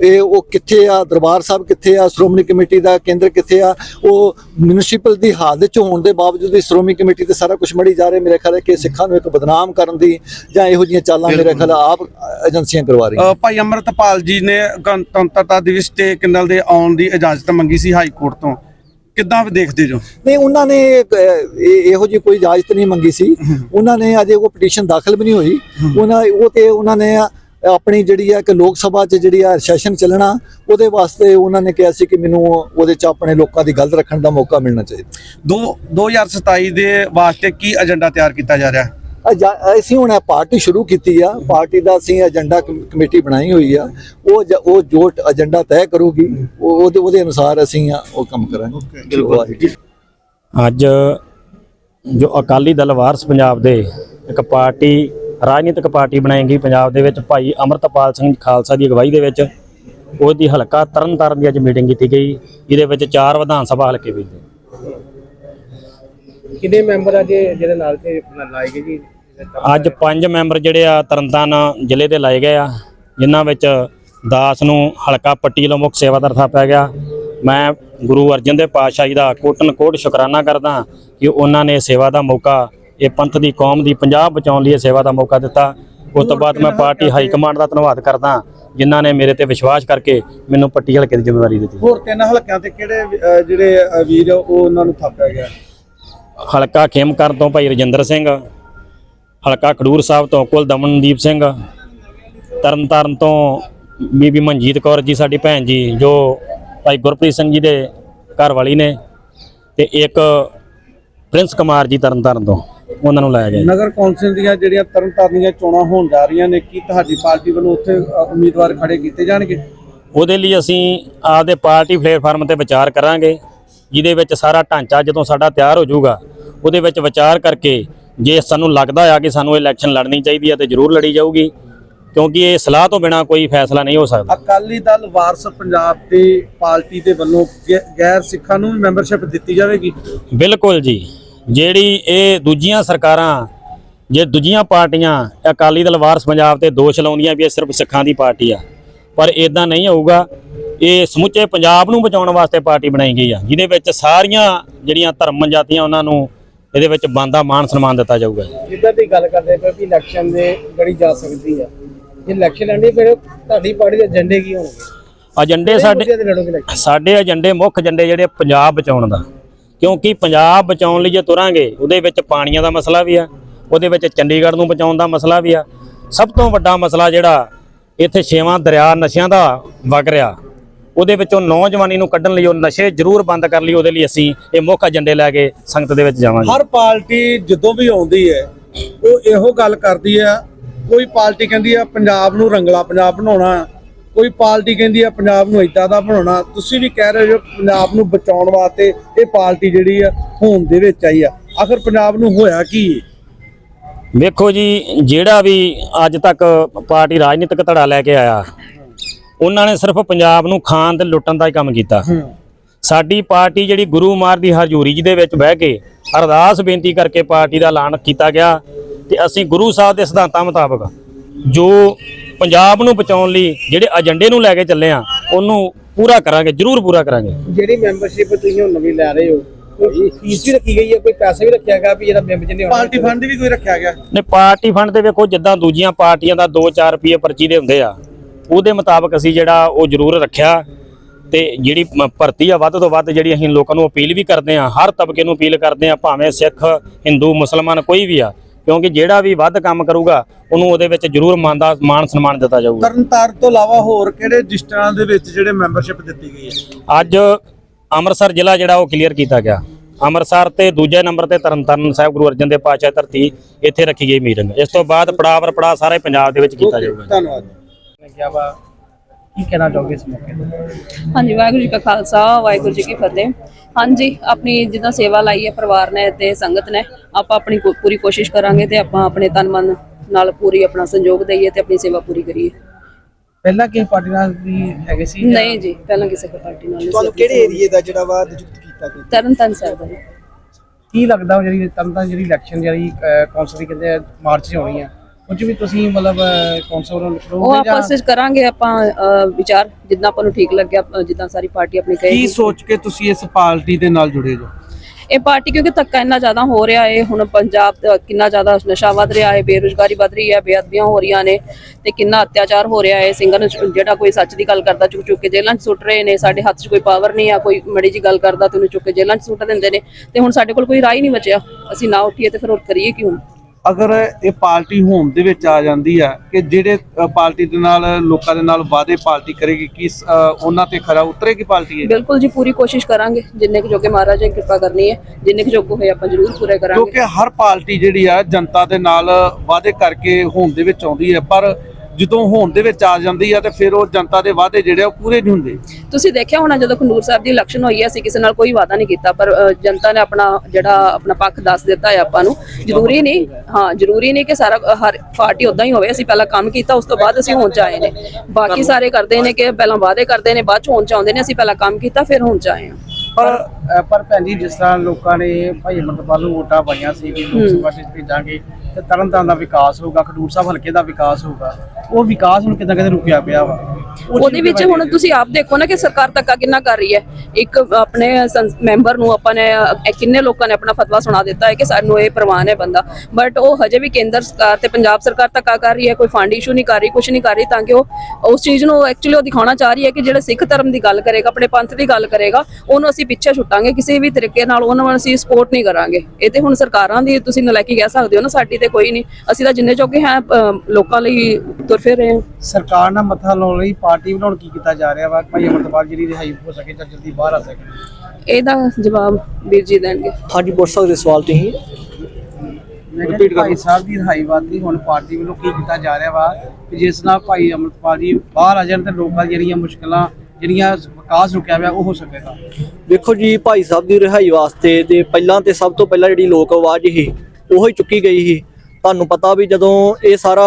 ਇਹ ਉਹ ਕਿੱਥੇ ਆ ਦਰਬਾਰ ਸਾਹਿਬ ਕਿੱਥੇ ਆ ਸ਼੍ਰੋਮਣੀ ਕਮੇਟੀ ਦਾ ਕੇਂਦਰ ਕਿੱਥੇ ਆ ਉਹ ਮਿਊਨਿਸਪਲ ਦੀ ਹਾਲਤ ਚ ਹੋਣ ਦੇ ਬਾਵਜੂਦ ਵੀ ਸ਼੍ਰੋਮਣੀ ਕਮੇਟੀ ਤੇ ਸਾਰਾ ਕੁਝ ਮੜੀ ਜਾ ਰਿਹਾ ਮੇਰੇ ਖਿਆਲ ਹੈ ਕਿ ਸਿੱਖਾਂ ਨੂੰ ਇੱਕ ਬਦਨਾਮ ਕਰਨ ਦੀ ਜਾਂ ਇਹੋ ਜਿਹੀਆਂ ਚਾਲਾਂ ਮੇਰੇ ਖਿਆਲ ਆਪ ਏਜੰਸੀਆਂ ਕਰਵਾ ਰਹੀਆਂ। ਭਾਈ ਅੰਮ੍ਰਿਤਪਾਲ ਜੀ ਨੇ ਗਣਤੰਤਰਤਾ ਦਿਵਸ ਤੇ ਕਿੰਨਲ ਦੇ ਆਉਣ ਦੀ ਇਜਾਜ਼ਤ ਮੰਗੀ ਸੀ ਹਾਈ ਕੋਰਟ ਤੋਂ। ਕਿੱਦਾਂ ਦੇਖਦੇ ਜੋ? ਨਹੀਂ ਉਹਨਾਂ ਨੇ ਇਹ- ਜਿਹੀ ਕੋਈ ਇਜਾਜ਼ਤ ਨਹੀਂ ਮੰਗੀ ਸੀ। ਉਹਨਾਂ ਨੇ ਅਜੇ ਉਹ ਪਟੀਸ਼ਨ ਦਾਖਲ ਵੀ ਨਹੀਂ ਹੋਈ। ਉਹਨਾਂ ਉਹ ਤੇ ਉਹਨਾਂ ਨੇ ਆਪਣੀ ਜਿਹੜੀ ਆ ਕਿ ਲੋਕ ਸਭਾ 'ਚ ਜਿਹੜੀ ਆ ਸੈਸ਼ਨ ਚੱਲਣਾ ਉਹਦੇ ਵਾਸਤੇ ਉਹਨਾਂ ਨੇ ਕਿਹਾ ਸੀ ਕਿ ਮੈਨੂੰ ਉਹਦੇ 'ਚ ਆਪਣੇ ਲੋਕਾਂ ਦੀ ਗੱਲ ਰੱਖਣ ਦਾ ਮੌਕਾ ਮਿਲਣਾ ਚਾਹੀਦਾ। ਦੋ 2027 ਦੇ ਵਾਸਤੇ ਕੀ ਏਜੰਡਾ ਤਿਆਰ ਕੀਤਾ ਜਾ ਰਿਹਾ? ਅਸੀਂ ਹੁਣ ਇਹ ਪਾਰਟੀ ਸ਼ੁਰੂ ਕੀਤੀ ਆ। ਪਾਰਟੀ ਦਾ ਅਸੀਂ ਏਜੰਡਾ ਕਮ- ਕਮੇਟੀ ਬਣਾਈ ਹੋਈ ਆ। ਉਹ ਉਹ ਜੋ ਏਜੰਡਾ ਤੈਅ ਕਰੂਗੀ। ਉਹ ਉਹਦੇ ਉਹਦੇ ਅਨੁਸਾਰ ਅਸੀਂ ਆ ਉਹ ਕੰਮ ਕਰਾਂਗੇ। ਅੱਜ ਜੋ ਅਕਾਲੀ ਦਲ ਵਾਰਸ ਪੰਜਾਬ ਦੇ ਇੱਕ ਪਾਰਟੀ ਰਾਜਨੀਤਿਕ ਪਾਰਟੀ ਬਣਾਈ ਗਈ ਪੰਜਾਬ ਦੇ ਵਿੱਚ ਭਾਈ ਅਮਰਤਪਾਲ ਸਿੰਘ ਖਾਲਸਾ ਦੀ ਅਗਵਾਈ ਦੇ ਵਿੱਚ। ਉਹਦੀ ਹਲਕਾ ਤਰਨਤਾਰਨ ਦੀ ਅੱਜ ਮੀਟਿੰਗ ਕੀਤੀ ਗਈ। ਜਿਹਦੇ ਵਿੱਚ ਚਾਰ ਵਿਧਾਨ ਸਭਾ ਹਲਕੇ ਵੀ ਕਿੰਨੇ ਮੈਂਬਰ ਆ ਜੇ ਜਿਹੜੇ ਨਾਲ ਤੇ ਲਾਏ ਗਏ ਜੀ? ਅੱਜ ਪੰਜ ਮੈਂਬਰ ਜਿਹੜੇ ਆ ਤਰਨਤਾਰਨ ਜ਼ਿਲ੍ਹੇ ਦੇ ਲਾਏ ਗਏ ਆ ਜਿਨ੍ਹਾਂ ਵਿੱਚ ਦਾਸ ਨੂੰ ਹਲਕਾ ਪੱਟੀ ਵੱਲੋਂ ਮੁੱਖ ਸੇਵਾਦਾਰ ਥਾਪਿਆ ਗਿਆ। ਮੈਂ ਗੁਰੂ ਅਰਜਨ ਦੇਵ ਪਾਤਸ਼ਾਹ ਜੀ ਦਾ ਕੋਟਨ ਕੋਟ ਸ਼ੁਕਰਾਨਾ ਕਰਦਾ ਕਿ ਉਹਨਾਂ ਨੇ ਸੇਵਾ ਦਾ ਮੌਕਾ ਇਹ ਪੰਥ ਦੀ ਕੌਮ ਦੀ ਪੰਜਾਬ ਬਚਾਉਣ ਲਈ ਸੇਵਾ ਦਾ ਮੌਕਾ ਦਿੱਤਾ। ਉਸ ਤੋਂ ਬਾਅਦ ਮੈਂ ਪਾਰਟੀ ਹਾਈ ਕਮਾਂਡ ਦਾ ਧੰਨਵਾਦ ਕਰਦਾ ਜਿਨ੍ਹਾਂ ਨੇ ਮੇਰੇ ਤੇ ਵਿਸ਼ਵਾਸ ਕਰਕੇ ਮੈਨੂੰ ਪੱਟੀ ਹਲਕੇ ਦੀ ਜ਼ਿੰਮੇਵਾਰੀ ਦਿੱਤੀ। ਹੋਰ ਤਿੰਨ ਹਲਕਿਆਂ ਤੇ ਕਿਹੜੇ ਜਿਹੜੇ ਵੀਰ ਉਹ ਉਹਨਾਂ ਨੂੰ ਥਾਪਿਆ ਗਿਆ? ਹਲਕਾ ਖੇਮਕਰਨ ਤੋਂ ਭਾਈ ਰਜਿੰਦਰ ਸਿੰਘ ਹਲਕਾ ਖਡੂਰ ਸਾਹਿਬ ਤੋਂ ਕੁਲ ਦਮਨਦੀਪ ਸਿੰਘ ਤਰਨਤਾਰਨ ਤੋਂ ਬੀਬੀ ਮਨਜੀਤ ਕੌਰ ਜੀ ਸਾਡੀ ਭੈਣ ਜੀ ਜੋ ਭਾਈ ਗੁਰਪ੍ਰੀਤ ਸਿੰਘ ਜੀ ਦੇ ਘਰ ਵਾਲੀ ਨੇ ਤੇ ਇੱਕ ਪ੍ਰਿੰਸ ਕੁਮਾਰ ਜੀ ਤਰਨਤਾਰਨ ਤੋਂ ਉਹਨਾਂ ਨੂੰ ਲਾਇਆ ਗਿਆ। ਨਗਰ ਕੌਂਸਲ ਦੀਆਂ ਜਿਹੜੀਆਂ ਤਰਨਤਾਰਨ ਦੀਆਂ ਚੋਣਾਂ ਹੋਣ ਜਾ ਰਹੀਆਂ ਨੇ ਕੀ ਤੁਹਾਡੀ ਪਾਰਟੀ ਵੱਲੋਂ ਉੱਥੇ ਉਮੀਦਵਾਰ ਖੜੇ ਕੀਤੇ ਜਾਣਗੇ ਉਹਦੇ ਲਈ ਅਸੀਂ ਆਪਦੇ ਪਾਰਟੀ ਪਲੇਟਫਾਰਮ ਤੇ ਵਿਚਾਰ ਕਰਾਂਗੇ ਜਿਹਦੇ ਵਿੱਚ ਸਾਰਾ ਢਾਂਚਾ ਜਦੋਂ ਸਾਡਾ ਤਿਆਰ ਹੋ ਜਾਊਗਾ ਉਹਦੇ ਵਿੱਚ ਵਿਚਾਰ ਕਰਕੇ ਜੇ ਸਾਨੂੰ ਲੱਗਦਾ ਆ ਕਿ ਸਾਨੂੰ ਇਲੈਕਸ਼ਨ ਲੜਨੀ ਚਾਹੀਦੀ ਹੈ ਤੇ ਜ਼ਰੂਰ ਲੜੀ ਜਾਊਗੀ ਕਿਉਂਕਿ ਇਹ ਸਲਾਹ ਤੋਂ ਬਿਨਾ ਕੋਈ ਫੈਸਲਾ ਨਹੀਂ ਹੋ ਸਕਦਾ। ਅਕਾਲੀ ਦਲ ਵਾਰਸ ਪੰਜਾਬ ਦੀ ਪਾਰਟੀ ਦੇ ਵੱਲੋਂ ਗੈਰ ਸਿੱਖਾਂ ਨੂੰ ਵੀ ਮੈਂਬਰਸ਼ਿਪ ਦਿੱਤੀ ਜਾਵੇਗੀ? ਬਿਲਕੁਲ ਜੀ। ਜਿਹੜੀ ਇਹ ਦੂਜੀਆਂ ਸਰਕਾਰਾਂ ਜੇ ਦੂਜੀਆਂ ਪਾਰਟੀਆਂ ਅਕਾਲੀ ਦਲ ਵਾਰਸ ਪੰਜਾਬ ਤੇ ਦੋਸ਼ ਲਾਉਂਦੀਆਂ ਵੀ ਇਹ ਸਿਰਫ ਸਿੱਖਾਂ ਦੀ ਪਾਰਟੀ ਆ ਪਰ ਇਦਾਂ ਨਹੀਂ ਹੋਊਗਾ। ਇਹ ਸਮੁੱਚੇ ਪੰਜਾਬ ਨੂੰ ਬਚਾਉਣ ਵਾਸਤੇ ਪਾਰਟੀ ਬਣਾਈ ਗਈ ਆ ਜਿਹਦੇ ਵਿੱਚ ਸਾਰੀਆਂ ਜਿਹੜੀਆਂ ਧਰਮ ਜਾਤੀਆਂ ਉਹਨਾਂ ਨੂੰ ਇਹਦੇ ਵਿੱਚ ਬੰਦਾ ਮਾਨ ਸਨਮਾਨ ਦਿੱਤਾ ਜਾਊਗਾ ਜਿੱਦਾਂ ਦੀ ਗੱਲ ਕਰਦੇ ਪਏ ਵੀ ਇਲੈਕਸ਼ਨ ਦੇ ਗੜੀ ਜਾ ਸਕਦੀ ਆ। ਜੇ ਇਲੈਕਸ਼ਨ ਆਣੀ ਫਿਰ ਤੁਹਾਡੀ ਪਾਰਟੀ ਦੇ ਏਜੰਡੇ ਕੀ ਹੋਣਗੇ? ਏਜੰਡੇ ਸਾਡੇ ਸਾਡੇ ਏਜੰਡੇ ਮੁੱਖ ਏਜੰਡੇ ਜਿਹੜੇ ਪੰਜਾਬ ਬਚਾਉਣ ਦਾ। ਕਿਉਂਕਿ ਪੰਜਾਬ ਬਚਾਉਣ ਲਈ ਜੇ ਤੁਰਾਂਗੇ ਉਹਦੇ ਵਿੱਚ ਪਾਣੀਆਂ ਦਾ ਮਸਲਾ ਵੀ ਆ ਉਹਦੇ ਵਿੱਚ ਚੰਡੀਗੜ੍ਹ ਨੂੰ ਬਚਾਉਣ ਦਾ ਮਸਲਾ ਵੀ ਆ। ਸਭ ਤੋਂ ਵੱਡਾ ਮਸਲਾ ਜਿਹੜਾ ਇੱਥੇ ਛੇਵਾਂ ਦਰਿਆ ਨਸ਼ਿਆਂ ਦਾ ਵਗ ਰਿਹਾ। ਉਹਦੇ ਵਿੱਚੋਂ ਨੌਜਵਾਨੀ ਨੂੰ ਕੱਢਣ ਲਈ ਉਹ ਨਸ਼ੇ ਜ਼ਰੂਰ ਬੰਦ ਕਰ ਲਈ ਉਹਦੇ ਲਈ ਅਸੀਂ ਇਹ ਮੁੱਖ ਏਜੰਡੇ ਲੈ ਕੇ ਸੰਗਤ ਦੇ ਵਿੱਚ ਜਾਵਾਂਗੇ। ਹਰ ਪਾਰਟੀ ਜਦੋਂ ਵੀ ਆਉਂਦੀ ਹੈ ਉਹ ਇਹੋ ਗੱਲ ਕਰਦੀ ਹੈ ਕੋਈ ਪਾਰਟੀ ਕਹਿੰਦੀ ਹੈ ਪੰਜਾਬ ਨੂੰ ਰੰਗਲਾ ਪੰਜਾਬ ਬਣਾਉਣਾ ਕੋਈ ਪਾਰਟੀ ਕਹਿੰਦੀ ਹੈ ਪੰਜਾਬ ਨੂੰ ਇਦਾਂ ਦਾ ਬਣਾਉਣਾ ਤੁਸੀਂ ਵੀ ਕਹਿ ਰਹੇ ਹੋ ਪੰਜਾਬ ਨੂੰ ਬਚਾਉਣ ਵਾਸਤੇ ਇਹ ਪਾਰਟੀ ਜਿਹੜੀ ਆ ਹੋਂਦ ਦੇ ਵਿੱਚ ਆਈ ਆ। ਆਖਰ ਪੰਜਾਬ ਨੂੰ ਹੋਇਆ ਕੀ ਹੈ ਵੇਖੋ ਜੀ ਜਿਹੜਾ ਵੀ ਅੱਜ ਤੱਕ ਪਾਰਟੀ ਰਾਜਨੀਤਿਕ ਧੜਾ ਲੈ ਕੇ ਆਇਆ ਉਹਨਾਂ ਨੇ ਸਿਰਫ ਪੰਜਾਬ ਨੂੰ ਖਾਣ ਤੇ ਲੁੱਟਣ ਦਾ ਹੀ ਕੰਮ ਕੀਤਾ। ਸਾਡੀ ਪਾਰਟੀ ਜਿਹੜੀ ਗੁਰੂ ਮਾਰ ਦੀ ਹਜ਼ੂਰੀ ਜੀ ਦੇ ਵਿੱਚ ਬਹਿ ਕੇ ਅਰਦਾਸ ਬੇਨਤੀ ਕਰਕੇ ਪਾਰਟੀ ਦਾ ਐਲਾਨ ਕੀਤਾ ਗਿਆ ਤੇ ਅਸੀਂ ਗੁਰੂ ਸਾਹਿਬ ਦੇ ਸਿਧਾਂਤਾਂ ਮੁਤਾਬਕ ਜੋ ਪੰਜਾਬ ਨੂੰ ਬਚਾਉਣ ਲਈ ਜਿਹੜੇ ਏਜੰਡੇ ਨੂੰ ਲੈ ਕੇ ਚੱਲੇ ਆ ਉਹਨੂੰ ਪੂਰਾ ਕਰਾਂਗੇ ਜ਼ਰੂਰ ਪੂਰਾ ਕਰਾਂਗੇ। ਜਿਹੜੀ ਮੈਂਬਰਸ਼ਿਪ ਤੁਸੀਂ ਹੁਣ ਨਵੀਂ ਲੈ ਰਹੇ ਹੋ ਕੋਈ ਫੀਸ ਵੀ ਰੱਖੀ ਗਈ ਹੈ ਕੋਈ ਪੈਸਾ ਵੀ ਰੱਖਿਆ ਗਿਆ ਵੀ ਜਿਹੜਾ ਮੈਂਬਰ ਹੋਣਾ ਪਾਰਟੀ ਫੰਡ ਵੀ ਕੋਈ ਰੱਖਿਆ ਗਿਆ? ਨੇ ਪਾਰਟੀ ਫੰਡ ਤੇ ਵੇਖੋ ਜਿੱਦਾਂ ਦੂਜੀਆਂ ਪਾਰਟੀਆਂ ਦਾ 2-4 ਰੁਪਏ ਪਰਚੀ ਦੇ ਹੁੰਦੇ ਆ ਉਹਦੇ ਮੁਤਾਬਕ ਅਸੀਂ ਜਿਹੜਾ ਉਹ ਜ਼ਰੂਰ ਰੱਖਿਆ ਤੇ ਜਿਹੜੀ ਭਰਤੀ ਆ ਵੱਧ ਤੋਂ ਵੱਧ ਜਿਹੜੀ ਅਸੀਂ ਲੋਕਾਂ ਨੂੰ ਅਪੀਲ ਵੀ ਕਰਦੇ ਆ ਹਰ ਤਬਕੇ ਨੂੰ ਅਪੀਲ ਕਰਦੇ ਆ ਭਾਵੇਂ ਸਿੱਖ ਹਿੰਦੂ ਮੁਸਲਮਾਨ ਕੋਈ ਵੀ ਆ ਕਿਉਂਕਿ ਜਿਹੜਾ ਵੀ ਵੱਧ ਕੰਮ ਕਰੂਗਾ ਉਹਨੂੰ ਉਹਦੇ ਵਿੱਚ ਜ਼ਰੂਰ ਮਾਨ ਦਾ ਮਾਨ ਸਨਮਾਨ ਦਿੱਤਾ ਜਾਊਗਾ। ਤਰਨਤਾਰਨ ਤੋਂ ਇਲਾਵਾ ਹੋਰ ਕਿਹੜੇ ਡਿਸਟ੍ਰਿਕਟਾਂ ਦੇ ਵਿੱਚ ਜਿਹੜੇ ਮੈਂਬਰਸ਼ਿਪ ਦਿੱਤੀ ਗਈ ਹੈ? ਅੱਜ ਅੰਮ੍ਰਿਤਸਰ ਜ਼ਿਲ੍ਹਾ ਜਿਹੜਾ ਉਹ ਕਲੀਅਰ ਕੀਤਾ ਗਿਆ। ਅੰਮ੍ਰਿਤਸਰ ਤੇ ਦੂਜੇ ਨੰਬਰ ਤੇ ਤਰਨਤਾਰਨ ਸਾਹਿਬ ਗੁਰੂ ਅਰਜਨ ਦੇਵ ਪਾਤਸ਼ਾਹ ਧਰਤੀ ਇੱਥੇ ਰੱਖੀ ਗਈ ਮੀਟਿੰਗ ਇਸ ਤੋਂ ਬਾਅਦ ਪੜਾਵਰ ਪੜਾ ਸਾਰੇ ਪੰਜਾਬ ਦੇ ਵਿੱਚ ਕੀਤਾ ਜਾਊਗਾ। ਧੰਨਵਾਦ। ਕਿਹਾ ਵਾ? ਕੀ ਕਹਿਣਾ ਚਾਹੋਗੇ ਇਸ ਮੌਕੇ ਤੇ? ਹਾਂਜੀ ਵਾਹਿਗੁਰੂ ਜੀ ਕਾ ਖਾਲਸਾ ਵਾਹਿਗੁਰੂ ਜੀ ਕੀ ਫਤਿਹ। ਹਾਂਜੀ ਆਪਣੀ ਜਿੱਦਾਂ ਸੇਵਾ ਲਾਈ ਹੈ ਪਰਿਵਾਰ ਨੇ ਤੇ ਸੰਗਤ ਨੇ ਆਪਾਂ ਆਪਣੀ ਪੂਰੀ ਕੋਸ਼ਿਸ਼ ਕਰਾਂਗੇ ਤੇ ਆਪਾਂ ਆਪਣੇ ਤਨ ਮਨ ਨਾਲ ਪੂਰੀ ਆਪਣਾ ਸੰਯੋਗ ਦਈਏ ਤੇ ਆਪਣੀ ਸੇਵਾ ਪੂਰੀ ਕਰੀਏ। ਪਹਿਲਾਂ ਕਿਸੇ ਪਾਰਟੀ ਨਾਲ ਵੀ ਹੈਗੇ ਸੀ ਨਹੀਂ ਜੀ ਪਹਿਲਾਂ ਕਿਸੇ ਪਾਰਟੀ ਨਾਲ ਨਹੀਂ ਤੁਹਾਨੂੰ ਕਿਹੜੇ ਏਰੀਏ ਦਾ ਜਿਹੜਾ ਵਾ ਨਿਯੁਕਤ ਕੀਤਾ ਗਿਆ ਤਰਨ ਤਰਨ ਸਾਹਿਬ ਦਾ। ਕੀ ਲੱਗਦਾ ਜਿਹੜੀ ਤਨਤਾਂ ਜਿਹੜੀ ਇਲੈਕਸ਼ਨ ਜਿਹੜੀ ਕੌਂਸਲ ਦੀ ਕਹਿੰਦੇ ਮਾਰਚ 'ਚ ਹੋਣੀ ਆ? ਉਹ 'ਚ ਵੀ ਤੁਸੀਂ ਮਤਲਬ ਕੌਂਸਲ ਨੂੰ ਉਹ ਲੜੋਗੇ ਜਾਂ ਆਪਸ ਵਿੱਚ ਕਰਾਂਗੇ ਆਪਾਂ ਵਿਚਾਰ ਜਿੱਦਾਂ ਆਪਾਂ ਨੂੰ ਠੀਕ ਲੱਗਿਆ ਜਿੱਦਾਂ ਸਾਰੀ ਪਾਰਟੀ ਆਪਣੀ ਕੀ ਕਹੇਗੀ ਸੋਚ ਕੇ ਤੁਸੀਂ ਇਸ ਪਾਰਟੀ ਦੇ ਨਾਲ ਜੁੜੇ ਜੋ ਇਹ ਪਾਰਟੀ ਕਿਉਂਕਿ ਧੱਕਾ ਇੰਨਾ ਜ਼ਿਆਦਾ ਹੋ ਰਿਹਾ ਹੈ ਹੁਣ ਪੰਜਾਬ ਦਾ ਕਿੰਨਾ ਜ਼ਿਆਦਾ ਨਸ਼ਾ ਵੱਧ ਰਿਹਾ ਹੈ ਬੇਰੁਜ਼ਗਾਰੀ ਵੱਧ ਰਹੀ ਹੈ ਬੇਅਦਬੀਆਂ ਹੋ ਰਹੀਆਂ ਨੇ ਤੇ ਕਿੰਨਾ ਅਤਿਆਚਾਰ ਹੋ ਰਿਹਾ ਹੈ। ਸਿੰਘਾਂ ਨੂੰ ਜਿਹੜਾ ਕੋਈ ਸੱਚ ਦੀ ਗੱਲ ਕਰਦਾ ਚੁੱਕ ਚੁੱਕ ਕੇ ਜੇਲ੍ਹਾਂ 'ਚ ਸੁੱਟ ਰਹੇ ਨੇ ਸਾਡੇ ਹੱਥ 'ਚ ਕੋਈ ਪਾਵਰ ਨਹੀਂ ਆ ਕੋਈ ਮੜੀ ਜੀ ਗੱਲ ਕਰਦਾ ਤੇ ਉਹਨੂੰ ਚੁੱਕ ਕੇ ਜੇਲ੍ਹਾਂ 'ਚ ਸੁੱਟ ਦਿੰਦੇ ਨੇ ਤੇ ਹੁਣ ਸਾਡੇ ਕੋਲ ਕੋਈ ਰਾਹ ਹੀ ਨਹੀਂ ਬਚਿਆ। ਅਸੀਂ ਨਾ ਉੱਠੀਏ ਤੇ ਫਿਰ ਹੋਰ ਕਰੀਏ ਕੀ ਹੁਣ ਅਗਰ ਇਹ ਪਾਰਟੀ ਹੋਂਦ ਦੇ ਵਿੱਚ ਆ ਜਾਂਦੀ ਆ ਕਿ ਜਿਹੜੇ ਪਾਰਟੀ ਦੇ ਨਾਲ ਲੋਕਾਂ ਦੇ ਨਾਲ ਵਾਅਦੇ ਪਾਰਟੀ ਕਰੇਗੀ ਕਿ ਉਹਨਾਂ ਤੇ ਖਰਾ ਉਤਰੇਗੀ ਪਾਰਟੀ ਇਹ? ਬਿਲਕੁਲ ਜੀ ਪੂਰੀ ਕੋਸ਼ਿਸ਼ ਕਰਾਂਗੇ। ਜਿੰਨੇ ਕੁ ਜੋਗੇ ਮਹਾਰਾਜ ਨੇ ਕਿਰਪਾ ਕਰਨੀ ਹੈ। ਜਿੰਨੇ ਕੁ ਜੋਗ ਹੋਏ ਆਪਾਂ ਜ਼ਰੂਰ ਪੂਰੇ ਕਰਾਂਗੇ। ਕਿਉਂਕਿ ਹਰ ਪਾਰਟੀ ਜਿਹੜੀ ਆ ਜਨਤਾ ਦੇ ਨਾਲ ਵਾਅਦੇ ਕਰਕੇ ਹੋਂਦ ਦੇ ਵਿੱਚ ਆਉਂਦੀ ਹੈ। ਪਰ ਜਦੋਂ ਹੋਂਦ ਦੇ ਵਿੱਚ ਆ ਜਾਂਦੀ ਆ ਤੇ ਫਿਰ ਉਹ ਜਨਤਾ ਦੇ ਵਾਅਦੇ ਜਿਹੜੇ ਆ ਉਹ ਪੂਰੇ ਨਹੀਂ ਹੁੰਦੇ। ਤੁਸੀਂ ਦੇਖਿਆ ਹੋਣਾ ਜਦੋਂ ਖੰਡੂਰ ਸਾਹਿਬ ਦੀ ਇਲੈਕਸ਼ਨ ਹੋਈ ਹੈ ਅਸੀਂ ਕਿਸੇ ਨਾਲ ਕੋਈ ਵਾਅਦਾ ਨਹੀਂ ਕੀਤਾ ਪਰ ਜਨਤਾ ਨੇ ਆਪਣਾ ਜਿਹੜਾ ਆਪਣਾ ਪੱਖ ਦੱਸ ਦਿੱਤਾ ਹੈ ਆਪਾਂ ਨੂੰ। ਜ਼ਰੂਰੀ ਨਹੀਂ ਹਾਂ ਜ਼ਰੂਰੀ ਨਹੀਂ ਕਿ ਸਾਰਾ ਹਰ ਪਾਰਟੀ ਉਦਾਂ ਹੀ ਹੋਵੇ ਅਸੀਂ ਪਹਿਲਾਂ ਕੰਮ ਕੀਤਾ ਉਸ ਤੋਂ ਬਾਅਦ ਅਸੀਂ ਹੋਂਦ ਚ ਆਏ ਨੇ। ਬਾਕੀ ਸਾਰੇ ਕਰਦੇ ਨੇ ਕਿ ਪਹਿਲਾਂ ਵਾਅਦੇ ਕਰਦੇ ਨੇ ਬਾਅਦ ਚ ਹੋਂਦ ਚ ਆਉਂਦੇ ਨੇ ਅਸੀਂ ਪਹਿਲਾਂ ਕੰਮ ਕੀਤਾ ਫਿਰ ਹੋਂਦ ਚ ਆਏ ਹਾਂ। ਪਰ ਪਰ ਭੈਣ ਜੀ ਜਿਸ ਤਰ੍ਹਾਂ ਲੋਕਾਂ ਨੇ ਭਾਈ ਅਮਰਪਾਲ ਨੂੰ ਵੋਟਾਂ ਪਾਈਆਂ ਸੀ ਕਿ ਲੋਕ ਸਭਾ 'ਚ ਭੇਜਾਂਗੇ ਤੇ ਤਰਨਤਾਰਨ ਦਾ ਵਿਕਾਸ ਹੋਊਗਾ ਖਡੂਰ ਸਾਹਿਬ ਹਲਕੇ ਦਾ ਵਿਕਾਸ ਹੋਊਗਾ ਉਹ ਵਿਕਾਸ ਹੁਣ ਕਿਤੇ ਕਿਤੇ ਰੁਕਿਆ ਪਿਆ ਵਾ? ਉਹ ਉਹਦੇ ਵਿੱਚ ਹੁਣ ਤੁਸੀਂ ਆਪ ਦੇਖੋ ਨਾ ਕਿ ਸਰਕਾਰ ਧੱਕਾ ਕਿੰਨਾ ਕਰ ਰਹੀ ਹੈ। ਇੱਕ ਆਪਣੇ ਮੈਂਬਰ ਨੂੰ ਆਪਾਂ ਨੇ ਕਿੰਨੇ ਲੋਕਾਂ ਨੇ ਆਪਣਾ ਫਤਵਾ ਸੁਣਾ ਦਿੱਤਾ ਹੈ ਕਿ ਸਾਨੂੰ ਇਹ ਪ੍ਰਵਾਨ ਹੈ ਬੰਦਾ। ਬਟ ਉਹ ਹਜੇ ਵੀ ਕੇਂਦਰ ਸਰਕਾਰ ਤੇ ਪੰਜਾਬ ਸਰਕਾਰ ਧੱਕਾ ਕਰ ਰਹੀ ਹੈ ਕੋਈ ਫੰਡ ਇਸ਼ੂ ਨਹੀਂ ਕਰ ਰਹੀ ਕੁਝ ਨਹੀਂ ਕਰ ਰਹੀ ਤਾਂ ਕਿ ਉਹ ਉਸ ਚੀਜ਼ ਨੂੰ ਐਕਚੁਅਲੀ ਉਹ ਦਿਖਾਉਣਾ ਚਾਹ ਰਹੀ ਹੈ ਕਿ ਜਿਹੜਾ ਸਿੱਖ ਧਰਮ ਦੀ ਗੱਲ ਕਰੇਗਾ ਆਪਣੇ ਪੰਥ ਦੀ ਗੱਲ ਕਰੇਗਾ ਉਹਨੂੰ ਅਸੀਂ ਪਿੱਛੇ ਛੁੱਟਾਂਗੇ ਕਿਸੇ ਵੀ ਤਰੀਕੇ ਨਾਲ ਉਹਨਾਂ ਨੂੰ ਅਸੀਂ ਸਪੋਰਟ ਨਹੀਂ ਕਰਾਂਗੇ। ਇਹ ਤੇ ਹੁਣ ਸਰਕਾਰਾਂ ਦੀ ਤੁਸੀਂ ਨਲਾਇਕੀ ਕਹਿ ਸਕਦੇ ਹੋ ਨਾ ਸਾਡੀ ਤੇ ਕੋਈ ਨਹੀਂ। ਅਸੀਂ ਤਾਂ ਜਿੰਨੇ ਜੋਗੇ ਹਾਂ ਲੋਕਾਂ ਲਈ ਤੁਰ ਫਿਰ ਰਹੇ ਹਾਂ। ਸਰਕਾਰ ਨਾਲ ਮੱਥਾ ਲਾਉਣ ਲਈ ਪਾਰਟੀ ਬਣਾਉਣ ਕੀ ਕੀਤਾ ਜਾ ਰਿਹਾ ਵਾ? ਭਾਈ ਅਮਰਪਾਲ ਜਿਹੜੀ ਰਿਹਾਈ ਹੋ ਸਕੇ ਜਾਂ ਜਲਦੀ ਬਾਹਰ ਆ ਸਕੇ। ਇਹਦਾ ਜਵਾਬ ਵੀਰ ਜੀ ਦੇਣਗੇ। ਹਾਂਜੀ ਪੁੱਛ ਸਕਦੇ ਸਵਾਲ ਤੁਸੀਂ? ਭਾਈ ਸਾਹਿਬ ਦੀ ਰਿਹਾਈ ਵਾਦੀ ਹੁਣ ਪਾਰਟੀ ਵੱਲੋਂ ਕੀ ਕੀਤਾ ਜਾ ਰਿਹਾ ਵਾ? ਕਿ ਜਿਸ ਨਾਲ ਭਾਈ ਅਮਰਪਾਲ ਜੀ ਬਾਹਰ ਆ ਜਾਣ ਤੇ ਲੋਕਾਂ ਜਿਹੜੀਆਂ ਮੁਸ਼ਕਲਾਂ ਜਿਹੜੀਆਂ ਵਿਕਾਸ ਰੁਕਿਆ ਹੋਇਆ ਉਹ ਹੋ ਸਕੇਗਾ। ਵੇਖੋ ਜੀ ਭਾਈ ਸਾਹਿਬ ਦੀ ਰਿਹਾਈ ਵਾਸਤੇ ਤੇ ਪਹਿਲਾਂ ਤੇ ਸਭ ਤੋਂ ਪਹਿਲਾਂ ਜਿਹੜੀ ਲੋਕ ਆਵਾਜ਼ ਸੀ ਉਹੀ ਚੁੱਕੀ ਗਈ ਸੀ। ਤੁਹਾਨੂੰ ਪਤਾ ਵੀ ਜਦੋਂ ਇਹ ਸਾਰਾ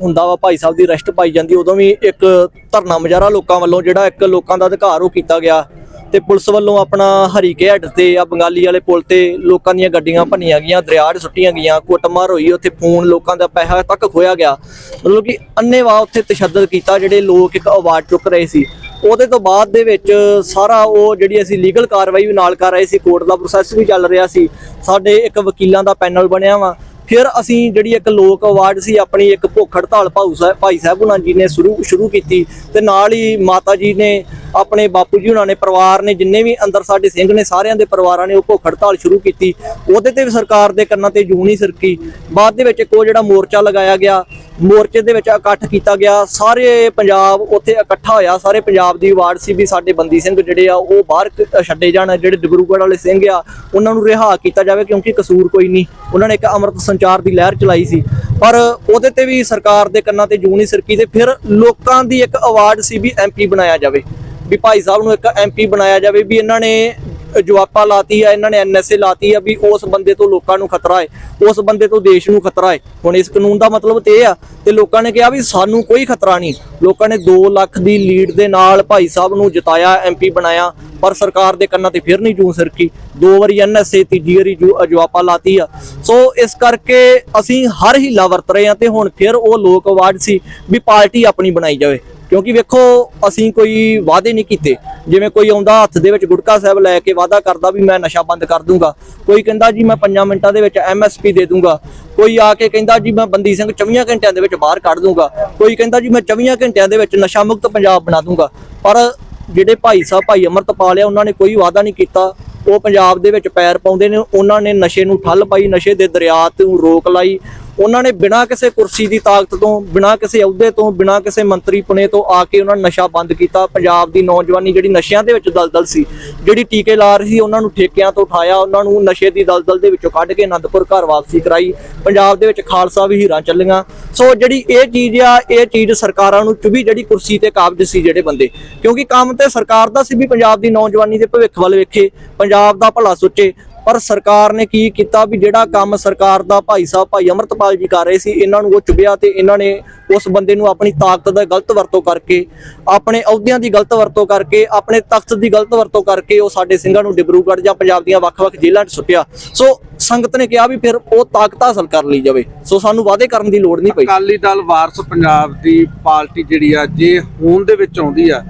ਹੁੰਦਾ ਵਾ ਭਾਈ ਸਾਹਿਬ ਦੀ ਅਰੈਸਟ ਪਾਈ ਜਾਂਦੀ, ਉਦੋਂ ਵੀ ਇੱਕ ਧਰਨਾ ਮੁਜ਼ਾਹਰਾ ਲੋਕਾਂ ਵੱਲੋਂ ਜਿਹੜਾ ਇੱਕ ਲੋਕਾਂ ਦਾ ਅਧਿਕਾਰ ਉਹ ਕੀਤਾ ਗਿਆ ਤੇ ਪੁਲਿਸ ਵੱਲੋਂ ਆਪਣਾ ਹਰੀਕੇ ਹੈਡ ਤੇ ਆ ਬੰਗਾਲੀ ਵਾਲੇ ਪੁਲ ਤੇ ਲੋਕਾਂ ਦੀਆਂ ਗੱਡੀਆਂ ਭੰਨੀਆਂ ਗਈਆਂ ਦਰਿਆ ਸੁੱਟੀਆਂ ਗਈਆਂ, ਕੁੱਟਮਾਰ ਹੋਈ, ਉੱਥੇ ਫੋਨ ਲੋਕਾਂ ਦਾ ਪੈਸਾ ਤੱਕ ਖੋਇਆ ਗਿਆ। ਮਤਲਬ ਕਿ ਅੰਨੇਵਾਹ ਉੱਥੇ ਤਸ਼ੱਦਦ ਕੀਤਾ ਜਿਹੜੇ ਲੋਕ ਇੱਕ ਆਵਾਜ਼ ਚੁੱਕ ਰਹੇ ਸੀ। ਉਹਦੇ ਤੋਂ ਬਾਅਦ ਦੇ ਵਿੱਚ ਸਾਰਾ ਉਹ ਜਿਹੜੀ ਅਸੀਂ ਲੀਗਲ ਕਾਰਵਾਈ ਵੀ ਨਾਲ ਕਰ ਰਹੇ ਸੀ, ਕੋਰਟ ਦਾ ਪ੍ਰੋਸੈਸ ਵੀ ਚੱਲ ਰਿਹਾ ਸੀ। ਸਾਡੇ ਇੱਕ ਵਕੀਲਾਂ ਦਾ ਪੈਨਲ ਬਣਿਆ ਵਾ। ਫਿਰ ਅਸੀਂ ਜਿਹੜੀ ਇੱਕ ਲੋਕ ਅਵਾਰਡ ਸੀ, ਆਪਣੀ ਇੱਕ ਭੁੱਖ ਹੜਤਾਲ ਭਾਊ ਸਾਹਿਬ ਭਾਈ ਸਾਹਿਬ ਉਹਨਾਂ ਜੀ ਨੇ ਸ਼ੁਰੂ ਸ਼ੁਰੂ ਕੀਤੀ ਤੇ ਨਾਲ ਹੀ ਮਾਤਾ ਜੀ ਨੇ ਆਪਣੇ ਬਾਪੂ ਜੀ ਉਹਨਾਂ ਨੇ, ਪਰਿਵਾਰ ਨੇ ਜਿੰਨੇ ਵੀ ਅੰਦਰ ਸਾਡੇ ਸਿੰਘ ਨੇ, ਸਾਰਿਆਂ ਦੇ ਪਰਿਵਾਰਾਂ ਨੇ ਉਹ ਭੁੱਖ ਹੜਤਾਲ ਸ਼ੁਰੂ ਕੀਤੀ। ਉਹਦੇ ਤੇ ਵੀ ਸਰਕਾਰ ਦੇ ਕੰਨਾਂ ਤੇ ਜੂੰ ਨਹੀਂ ਸਰਕੀ। ਬਾਅਦ ਦੇ ਵਿੱਚ ਇੱਕ ਉਹ ਜਿਹੜਾ ਮੋਰਚਾ ਲਗਾਇਆ ਗਿਆ, ਮੋਰਚੇ ਦੇ ਵਿੱਚ ਇਕੱਠ ਕੀਤਾ ਗਿਆ। ਸਾਰੇ ਪੰਜਾਬ ਉੱਥੇ ਇਕੱਠਾ ਹੋਇਆ। ਸਾਰੇ ਪੰਜਾਬ ਦੀ ਆਵਾਜ਼ ਸੀ ਵੀ ਸਾਡੇ ਬੰਦੀ ਸਿੰਘ ਜਿਹੜੇ ਆ, ਉਹ ਬਾਹਰ ਛੱਡੇ ਜਾਣ। ਜਿਹੜੇ ਡਿਬਰੂਗੜ੍ਹ ਵਾਲੇ ਸਿੰਘ ਆ, ਉਹਨਾਂ ਨੂੰ ਰਿਹਾ ਕੀਤਾ ਜਾਵੇ ਕਿਉਂਕਿ ਕਸੂਰ ਕੋਈ ਨਹੀਂ। ਉਹਨਾਂ ਨੇ ਇੱਕ ਅੰਮ੍ਰਿਤ ਸੰਚਾਰ ਦੀ ਲਹਿਰ ਚਲਾਈ ਸੀ। ਪਰ ਉਹਦੇ ਤੇ ਵੀ ਸਰਕਾਰ ਦੇ ਕੰਨਾਂ ਤੇ ਜੂ ਨਹੀਂ ਸਰਕੀ ਤੇ ਫਿਰ ਲੋਕਾਂ ਦੀ ਇੱਕ ਆਵਾਜ਼ ਸੀ ਵੀ ਐਮਪੀ ਬਣਾਇਆ ਜਾਵੇ। ਵੀ ਭਾਈ ਸਾਹਿਬ ਨੂੰ ਇੱਕ ਐਮਪੀ ਬਣਾਇਆ ਜਾਵੇ ਵੀ ਇਹਨਾਂ ਨੇ ਜਵਾਪਾ ਲਾਤੀ ਆ, ਇਹਨਾਂ ਨੇ ਐਨਐਸਏ ਲਾਤੀ ਆ ਵੀ ਉਸ ਬੰਦੇ ਤੋਂ ਲੋਕਾਂ ਨੂੰ ਖਤਰਾ ਹੈ, ਉਸ ਬੰਦੇ ਤੋਂ ਦੇਸ਼ ਨੂੰ ਖਤਰਾ ਹੈ। ਹੁਣ ਇਸ ਕਾਨੂੰਨ ਦਾ ਮਤਲਬ ਤੇ ਇਹ ਆ ਤੇ ਲੋਕਾਂ ਨੇ ਕਿਹਾ ਵੀ ਸਾਨੂੰ ਕੋਈ ਖਤਰਾ ਨਹੀਂ। ਲੋਕਾਂ ਨੇ 2 ਲੱਖ ਦੀ ਲੀਡ ਦੇ ਨਾਲ ਭਾਈ ਸਾਹਿਬ ਨੂੰ ਜਿਤਾਇਆ ਐਮਪੀ ਬਣਾਇਆ, ਪਰ ਸਰਕਾਰ ਦੇ ਕੰਨਾਂ ਤੇ ਫਿਰ ਨਹੀਂ ਜੂੰ ਸਰਕੀ। ਦੋ ਵਾਰੀ ਐਨਐਸਏ ਤੀਜੀ ਵਾਰੀ ਜੂ ਜਵਾਪਾ ਲਾਤੀ ਆ। ਸੋ ਇਸ ਕਰਕੇ ਅਸੀਂ ਹਰ ਹੀਲਾ ਵਰਤ ਰਹੇ ਆ ਤੇ ਹੁਣ ਫਿਰ ਉਹ ਲੋਕ ਆਵਾਜ਼ ਸੀ ਵੀ ਪਾਰਟੀ ਆਪਣੀ ਬਣਾਈ ਜਾਵੇ। ਕਿਉਂਕਿ ਵੇਖੋ, ਅਸੀਂ ਕੋਈ ਵਾਅਦੇ ਨਹੀਂ ਕੀਤੇ। ਜਿਵੇਂ ਕੋਈ ਆਉਂਦਾ ਹੱਥ ਦੇ ਵਿੱਚ ਗੁਟਕਾ ਸਾਹਿਬ ਲੈ ਕੇ ਵਾਅਦਾ ਕਰਦਾ ਵੀ ਮੈਂ ਨਸ਼ਾ ਬੰਦ ਕਰ ਦੂੰਗਾ। ਕੋਈ ਕਹਿੰਦਾ ਜੀ, ਮੈਂ 5 ਮਿੰਟਾਂ ਦੇ ਵਿੱਚ ਐਮਐਸਪੀ ਦੇ ਦੂੰਗਾ। ਕੋਈ ਆ ਕੇ ਕਹਿੰਦਾ ਜੀ, ਮੈਂ ਬੰਦੀ ਸਿੰਘ 24 ਘੰਟਿਆਂ ਦੇ ਵਿੱਚ ਬਾਹਰ ਕੱਢ ਦੂੰਗਾ। ਕੋਈ ਕਹਿੰਦਾ ਜੀ, ਮੈਂ 24 ਘੰਟਿਆਂ ਦੇ ਵਿੱਚ ਨਸ਼ਾ ਮੁਕਤ ਪੰਜਾਬ ਬਣਾ ਦੂੰਗਾ। ਪਰ ਜਿਹੜੇ ਭਾਈ ਸਾਹਿਬ, ਭਾਈ ਅਮਰਤਪਾਲ ਆ, ਉਹਨਾਂ ਨੇ ਕੋਈ ਵਾਅਦਾ ਨਹੀਂ ਕੀਤਾ। ਉਹ ਪੰਜਾਬ ਦੇ ਵਿੱਚ ਪੈਰ ਪਾਉਂਦੇ ਨੇ। ਉਹਨਾਂ ਨੇ ਨਸ਼ੇ ਨੂੰ ਠੱਲ ਪਾਈ, ਨਸ਼ੇ ਦੇ ਦਰਿਆ ਤੋਂ ਰੋਕ ਲਾਈ। ਉਹਨਾਂ ਨੇ ਬਿਨਾਂ ਕਿਸੇ ਕੁਰਸੀ ਦੀ ਤਾਕਤ ਤੋਂ, ਬਿਨਾਂ ਕਿਸੇ ਅਹੁਦੇ ਤੋਂ, ਬਿਨਾਂ ਕਿਸੇ ਮੰਤਰੀ ਪੁਣੇ ਤੋਂ ਆ ਕੇ ਉਹਨਾਂ ਨੇ ਨਸ਼ਾ ਬੰਦ ਕੀਤਾ। ਪੰਜਾਬ ਦੀ ਨੌਜਵਾਨੀ ਜਿਹੜੀ ਨਸ਼ਿਆਂ ਦੇ ਵਿੱਚ ਦਲਦਲ ਸੀ, ਜਿਹੜੀ ਟੀਕੇ ਲਾ ਰਹੀ ਸੀ, ਉਹਨਾਂ ਨੂੰ ਠੇਕਿਆਂ ਤੋਂ ਉਠਾਇਆ, ਉਹਨਾਂ ਨੂੰ ਨਸ਼ੇ ਦੀ ਦਲਦਲ ਦੇ ਵਿੱਚੋਂ ਕੱਢ ਕੇ ਅਨੰਦਪੁਰ ਘਰ ਵਾਪਸੀ ਕਰਾਈ। ਪੰਜਾਬ ਦੇ ਵਿੱਚ ਖਾਲਸਾ ਵੀ ਹੀਰਾਂ ਚੱਲੀਆਂ। ਸੋ ਜਿਹੜੀ ਇਹ ਚੀਜ਼ ਆ, ਇਹ ਚੀਜ਼ ਸਰਕਾਰਾਂ ਨੂੰ ਚੁਬੀ ਜਿਹੜੀ ਕੁਰਸੀ ਤੇ ਕਾਬਜ ਸੀ ਜਿਹੜੇ ਬੰਦੇ। ਕਿਉਂਕਿ ਕੰਮ ਤੇ ਸਰਕਾਰ ਦਾ ਸੀ ਵੀ ਪੰਜਾਬ ਦੀ ਨੌਜਵਾਨੀ ਦੇ ਭਵਿੱਖ ਵੱਲ ਵੇਖੇ, ਪੰਜਾਬ ਦਾ ਭਲਾ ਸੋਚੇ। ਪਰ ਸਰਕਾਰ ਨੇ ਕੀ ਕੀਤਾ ਵੀ ਜਿਹੜਾ ਕੰਮ ਸਰਕਾਰ ਦਾ ਭਾਈ ਸਾਹਿਬ, ਭਾਈ ਅਮਰਤਪਾਲ ਜੀ ਕਰ ਰਹੇ ਸੀ, ਇਹਨਾਂ ਨੂੰ ਉਹ ਚੁਬਿਆ ਤੇ ਇਹਨਾਂ ਨੇ ਉਸ ਬੰਦੇ ਨੂੰ ਆਪਣੀ ਤਾਕਤ ਦਾ ਗਲਤ ਵਰਤੋਂ ਕਰਕੇ, ਆਪਣੇ ਅਹੁਦਿਆਂ ਦੀ ਗਲਤ ਵਰਤੋਂ ਕਰਕੇ, ਆਪਣੇ ਤਖਤ ਦੀ ਗਲਤ ਵਰਤੋਂ ਕਰਕੇ ਉਹ ਸਾਡੇ ਸਿੰਘਾਂ ਨੂੰ ਡਿਬਰੂਗੜ੍ਹ ਜਾਂ ਪੰਜਾਬ ਦੀਆਂ ਵੱਖ-ਵੱਖ ਜੇਲ੍ਹਾਂ 'ਚ ਸੁੱਟਿਆ। ਸੋ ਸੰਗਤ ਨੇ ਕਿਹਾ ਵੀ ਫਿਰ ਉਹ ਤਾਕਤ ਹਾਸਲ ਕਰ ਲਈ ਜਾਵੇ। ਸੋ ਸਾਨੂੰ ਵਾਅਦੇ ਕਰਨ ਦੀ ਲੋੜ ਨਹੀਂ ਪਈ। ਅਕਾਲੀ ਦਲ, ਵਾਰਸ ਪੰਜਾਬ ਦੀ ਪਾਰਟੀ ਜਿਹੜੀ ਆ, ਜੇ ਹੋਂਦ ਦੇ ਵਿੱਚ ਆਉਂਦੀ ਆ,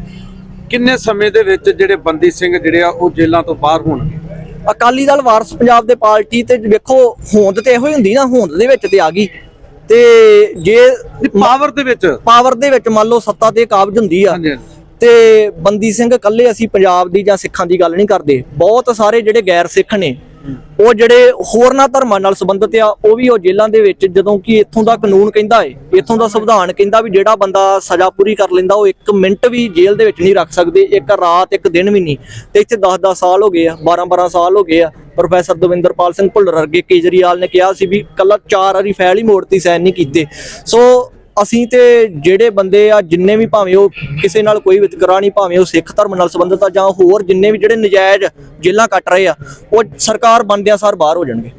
ਕਿੰਨੇ ਸਮੇਂ ਦੇ ਵਿੱਚ ਜਿਹੜੇ ਬੰਦੀ ਸਿੰਘ ਜਿਹੜੇ ਆ, ਉਹ ਜੇਲ੍ਹਾਂ ਤੋਂ ਬਾਹਰ ਹੋਣਗੇ? ਅਕਾਲੀ ਦਲ ਵਾਰਸ ਪੰਜਾਬ ਦੇ ਪਾਰਟੀ ਤੇ ਵੇਖੋ ਹੋਂਦ ਤੇ ਇਹੋ ਹੀ ਹੁੰਦੀ ਨਾ ਹੋਂਦ ਦੇ ਵਿੱਚ ਤੇ ਆ ਗਈ। ਤੇ ਜੇ ਪਾਵਰ ਦੇ ਵਿੱਚ। ਪਾਵਰ ਦੇ ਵਿੱਚ ਮੰਨ ਲਓ ਸੱਤਾ ਤੇ ਕਾਬਜ ਹੁੰਦੀ ਆ। ਤੇ ਬੰਦੀ ਸਿੰਘ ਇਕੱਲੇ ਅਸੀਂ ਪੰਜਾਬ ਦੀ ਜਾਂ ਸਿੱਖਾਂ ਦੀ ਗੱਲ ਨਹੀਂ ਕਰਦੇ। ਬਹੁਤ ਸਾਰੇ ਜਿਹੜੇ ਗੈਰ ਸਿੱਖ ਨੇ ਉਹ ਜਿਹੜੇ ਹੋਰਨਾਂ ਧਰਮਾਂ ਨਾਲ ਸੰਬੰਧਿਤ ਆ, ਉਹ ਵੀ ਉਹ ਜੇਲ੍ਹਾਂ ਦੇ ਵਿੱਚ, ਜਦੋਂ ਕਿ ਇੱਥੋਂ ਦਾ ਕਾਨੂੰਨ ਕਹਿੰਦਾ ਏ, ਇੱਥੋਂ ਦਾ ਸੰਵਿਧਾਨ ਕਹਿੰਦਾ ਵੀ ਜਿਹੜਾ ਬੰਦਾ ਸਜ਼ਾ ਪੂਰੀ ਕਰ ਲੈਂਦਾ, ਉਹ ਇੱਕ ਮਿੰਟ ਵੀ ਜੇਲ੍ਹ ਦੇ ਵਿੱਚ ਨਹੀਂ ਰੱਖ ਸਕਦੇ, ਇੱਕ ਰਾਤ, ਇੱਕ ਦਿਨ ਵੀ ਨਹੀਂ। ਤੇ ਇੱਥੇ 10-10 ਸਾਲ ਹੋ ਗਏ ਆ 12-12 ਸਾਲ ਹੋ ਗਏ ਆ, ਪ੍ਰੋਫੈਸਰ ਦਵਿੰਦਰਪਾਲ ਸਿੰਘ ਭੁੱਲਰ ਵਰਗੇ ਕੇਜਰੀਵਾਲ ਨੇ ਕਿਹਾ ਸੀ ਵੀ ਕੱਲਾ ਚਾਰ ਵਾਰੀ ਫੈਲ ਹੀ ਮੋੜਤੀ, ਸਾਈਨ ਨਹੀਂ ਕੀਤੇ। ਸੋ ਅਸੀਂ ਤੇ ਜਿਹੜੇ ਬੰਦੇ ਆ, ਜਿੰਨੇ ਵੀ ਭਾਵੇਂ ਉਹ ਕਿਸੇ ਨਾਲ ਕੋਈ ਵਿਤਕਰਾ ਨਹੀਂ, ਭਾਵੇਂ ਉਹ ਸਿੱਖ ਧਰਮ ਨਾਲ ਸੰਬੰਧਿਤ ਆ ਜਾਂ ਹੋਰ ਜਿੰਨੇ ਵੀ ਜਿਹੜੇ ਨਜਾਇਜ਼ ਜੇਲਾਂ ਕੱਟ ਰਹੇ ਆ, ਉਹ ਸਰਕਾਰ ਬਣਦਿਆਂ ਸਾਰ ਬਾਹਰ ਹੋ ਜਾਣਗੇ।